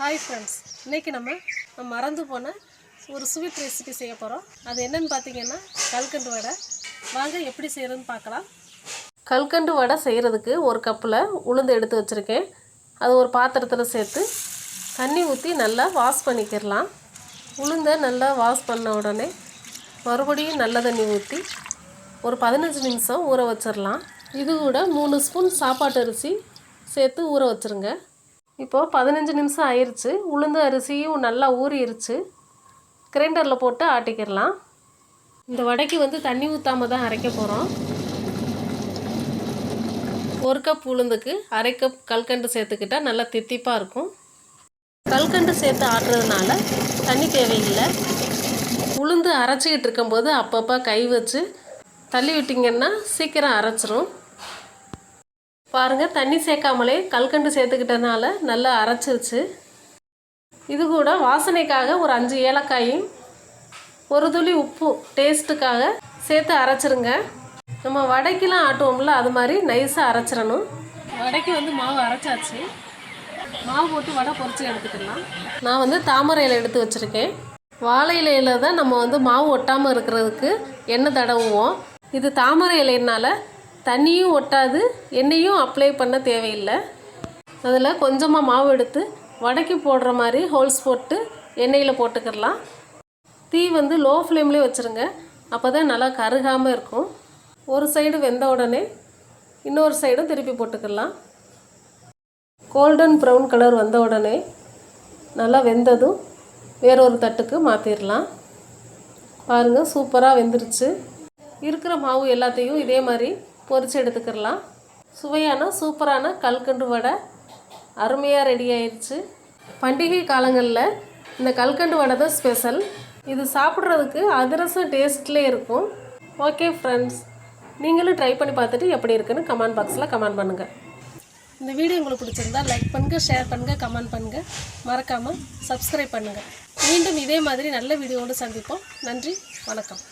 Hi friends இன்றைக்கி நம்ம நம்ம மறந்து போன ஒரு ஸ்வீட் ரெசிபி செய்ய போகிறோம் அது என்னென்னு பார்த்தீங்கன்னா கல்கண்டு வடை. வாங்க எப்படி செய்கிறதுன்னு பார்க்கலாம். கல்கண்டு வடை செய்கிறதுக்கு ஒரு கப்பில் உளுந்து எடுத்து வச்சுருக்கேன். அது ஒரு பாத்திரத்தில் சேர்த்து தண்ணி ஊற்றி நல்லா வாஷ் பண்ணிக்கிடலாம். உளுந்தை நல்லா வாஷ் பண்ண உடனே மறுபடியும் நல்ல தண்ணி ஊற்றி ஒரு பதினஞ்சு நிமிஷம் ஊற வச்சிடலாம். இது கூட மூணு ஸ்பூன் சாப்பாட்டு அரிசி சேர்த்து ஊற வச்சுருங்க. இப்போது பதினஞ்சு நிமிஷம் ஆயிடுச்சு உளுந்து அரிசியும் நல்லா ஊறிடுச்சு கிரைண்டரில் போட்டு ஆட்டிக்கிடலாம். இந்த வடைக்கு வந்து தண்ணி ஊற்றாமல் தான் அரைக்க போகிறோம் ஒரு கப் உளுந்துக்கு அரை கப் கல்கண்டு சேர்த்துக்கிட்டா நல்லா தித்திப்பாக இருக்கும். கல்கண்டு சேர்த்து ஆட்டுறதுனால தண்ணி தேவையில்லை. உளுந்து அரைச்சிக்கிட்டு இருக்கும்போது அப்பப்போ கை வச்சு தள்ளி விட்டிங்கன்னா சீக்கிரம் அரைச்சிரும். பாருங்கள் தண்ணி சேர்க்காமலே கல்கண்டு சேர்த்துக்கிட்டனால நல்லா அரைச்சிருச்சு. இது கூட வாசனைக்காக ஒரு அஞ்சு ஏலக்காயும் ஒரு துளி உப்பு டேஸ்ட்டுக்காக சேர்த்து அரைச்சிருங்க. நம்ம வடைக்கெலாம் ஆட்டுவோம்ல அது மாதிரி நைஸாக அரைச்சிடணும். வடைக்கு வந்து மாவு அரைச்சாச்சு. மாவு போட்டு வடை பொரிச்சு எடுத்துக்கலாம். நான் வந்து தாமரை இலை எடுத்து வச்சுருக்கேன். வாழை இலையில தான் நம்ம வந்து மாவு ஒட்டாமல் இருக்கிறதுக்கு எண்ணெய் தடவுவோம். இது தாமரை இலையினால தண்ணியும் ஒட்டாது எண்ணெயும் அப்ளை பண்ண தேவையில்லை. அதில் கொஞ்சமாக மாவு எடுத்து வடைக்கு போடுற மாதிரி ஹோல்ஸ் போட்டு எண்ணெயில் போட்டுக்கிடலாம். தீ வந்து லோ ஃப்ளேம்லேயே வச்சுருங்க. அப்போ தான் நல்லா கருகாமல் இருக்கும். ஒரு சைடு வெந்த உடனே இன்னொரு சைடும் திருப்பி போட்டுக்கலாம் கோல்டன் ப்ரௌன் கலர் வந்த உடனே நல்லா வெந்ததும் வேறொரு தட்டுக்கு மாற்றிடலாம் பாருங்கள் சூப்பராக வெந்துருச்சு. இருக்கிற மாவு எல்லாத்தையும் இதே மாதிரி பொரித்து எடுத்துக்கிறலாம் சுவையான சூப்பரான கல்கண்டு வடை அருமையாக ரெடி ஆயிடுச்சு. பண்டிகை காலங்களில் இந்த கல்கண்டு வடை தான் ஸ்பெஷல் இது சாப்பிட்றதுக்கு அதிரசம் டேஸ்ட்லேயே இருக்கும். ஓகே ஃப்ரெண்ட்ஸ் நீங்களும் ட்ரை பண்ணி பார்த்துட்டு எப்படி இருக்குன்னு கமெண்ட் பாக்ஸில் கமெண்ட் பண்ணுங்கள் இந்த வீடியோ உங்களுக்கு பிடிச்சிருந்தா லைக் பண்ணுங்கள் ஷேர் பண்ணுங்கள் கமெண்ட் பண்ணுங்கள் மறக்காமல் சப்ஸ்கிரைப் பண்ணுங்கள் மீண்டும் இதே மாதிரி நல்ல வீடியோவோடு சந்திப்போம். நன்றி வணக்கம்.